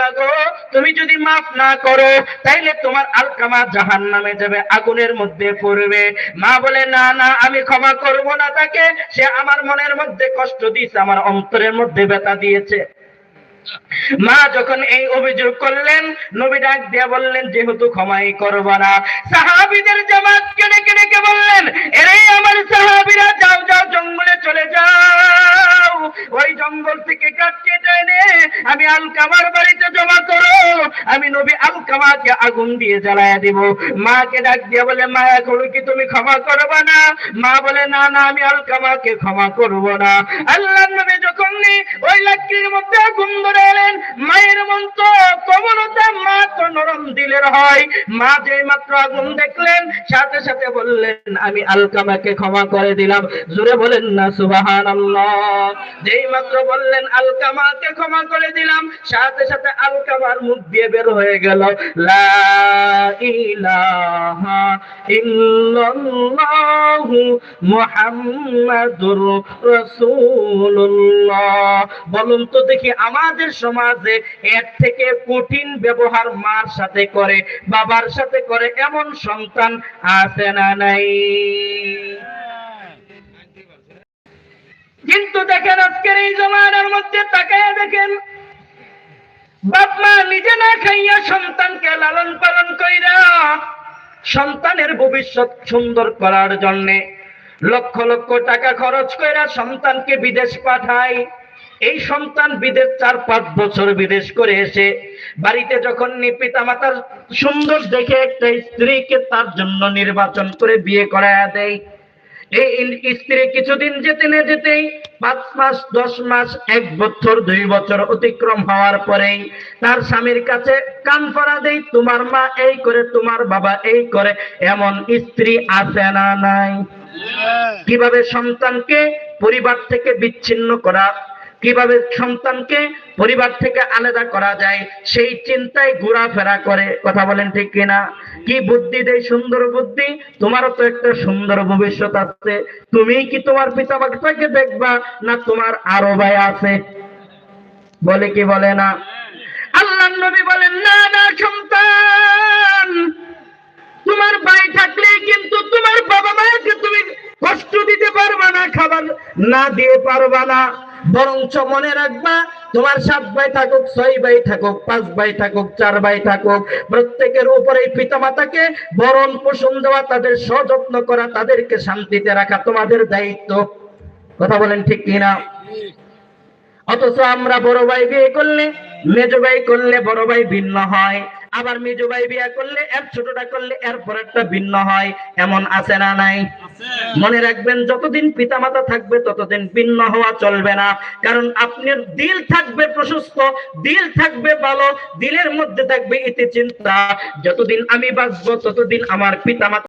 না গো, তুমি যদি মাফ না করো, তাইলে তোমার আলকামা জাহান নামে যাবে, আগুনের মধ্যে পড়বে। মা বলে, না না, আমি ক্ষমা করব না তাকে। সে আমার মনের মধ্যে কষ্ট দিয়েছে, আমার অন্তরের মধ্যে ব্যথা দিয়েছে। মা যখন এই অভিযোগ করলেন, নবী ডাক দিয়া বললেন, যেহেতু ক্ষমাই করব না। সাহাবিদের জামাত কেড়ে কেড়ে কে বললেন এরাই আমার সাহাবিরা, যাও যাও, জঙ্গলে চলে যাও। ওই জঙ্গল থেকে কাটকে এনে আমি আলকামার বাড়িতে জমা করো। আমি নবী আলকামাকে আগুন দিয়ে জ্বালায়া দিব। মাকে ডাক দিয়া বলে মায়া করো কি তুমি ক্ষমা করবে না? মা বলে, না না, আমি আলকামাকে ক্ষমা করব না। আল্লাহ নবী যখন ওই লাকড়ির মধ্যে আগুন ধরে এলেন। মায়ের মন তো কমলতা মা তো নরম দিলের হয়। মা যে মাত্র আগুন দেখলেন, সাথে সাথে বললেন, আমি আলকামাকে ক্ষমা করে দিলাম। জুড়ে বলেন না সুবাহান যেই মাত্র বললেন আলকামাকে ক্ষমা করে দিলাম, সাথে সাথে আলকামার মুখ দিয়ে বের হয়ে গেল বলুন তো দেখি আমাদের সমাজে এর থেকে কঠিন ব্যবহার মার সাথে করে, বাবার সাথে করে এমন সন্তান আছে না নাই? কিন্তু দেখেন আজকের এই জমানার মধ্যে তাকায় দেখেন, বাপ মা নিজে না খাইয়া সন্তানকে লালন পালন কইরা সন্তানের ভবিষ্যৎ সুন্দর করার জন্যে লক্ষ লক্ষ টাকা খরচ কইরা সন্তানকে বিদেশ পাঠায়। এই সন্তান বিদেশ চার পাঁচ বছর বিদেশ করে এসে বাড়িতে যখন পিতা মাতার সুন্দর দেখে একটা স্ত্রীকে তার জন্য নির্বাচন করে বিয়ে করায়া দেয়। এই স্ত্রী কিছুদিন যেতে না যেতেই পাঁচ মাস দশ মাস এক বছর দুই বছর অতিক্রম হওয়ার পরেই তার স্বামীর কাছে কান পরা দেই তোমার মা এই করে তোমার বাবা এই করে এমন স্ত্রী আছে না নাই? কীভাবে সন্তানকে পরিবার থেকে বিচ্ছিন্ন করা কীভাবে সন্তানকে পরিবার থেকে আলাদা করা যায়, সেই চিন্তায় ঘোরাফেরা করে, কথা বলেন ঠিক কিনা? কি বুদ্ধি দেয় সুন্দর বুদ্ধি? তোমারও তো একটা সুন্দর ভবিষ্যৎ আছে। তুমি কি তোমার পিতা মাতাকে দেখবা, না তোমার আরও ভাই আছে? বলে কি বলে না? আল্লাহ নবী বলেন, না না, সন্তান। তোমার ভাই থাকলে কিন্তু তোমার বাবা মাকে তুমি কষ্ট দিতে পারবা না, খাবার না দিয়ে পারবা না। বরঞ্চ মনে রাখবা, তোমার সাত ভাই থাকুক, ছয় ভাই থাকুক, পাঁচ ভাই থাকুক, চার ভাই থাকুক, প্রত্যেকের উপরে পিতা মাতাকে বরণ পোষণ দেওয়া, তাদের সযত্ন করা, তাদেরকে শান্তিতে রাখা তোমাদের দায়িত্ব। কথা বলেন ঠিক কিনা? অথচ আমরা বড় ভাই বিয়ে করলে, মেজ ভাই করলে বড় ভাই ভিন্ন হয়। আবার মেজ ভাই বিয়া করলে এর ছোটটা করলে এর পরেরটা ভিন্ন হয়। এমন আছে না নাই? মনে রাখবেন যতদিন পিতা মাতা থাকবে ততদিন ভিন্ন হওয়া চলবে না। কারণ আপনার দিল থাকবে প্রশস্ত দিল থাকবে ভালো দিলের মধ্যে থাকবে ইতি চিন্তা যতদিন আমি বাঁচবো ততদিন আমার পিতামাতা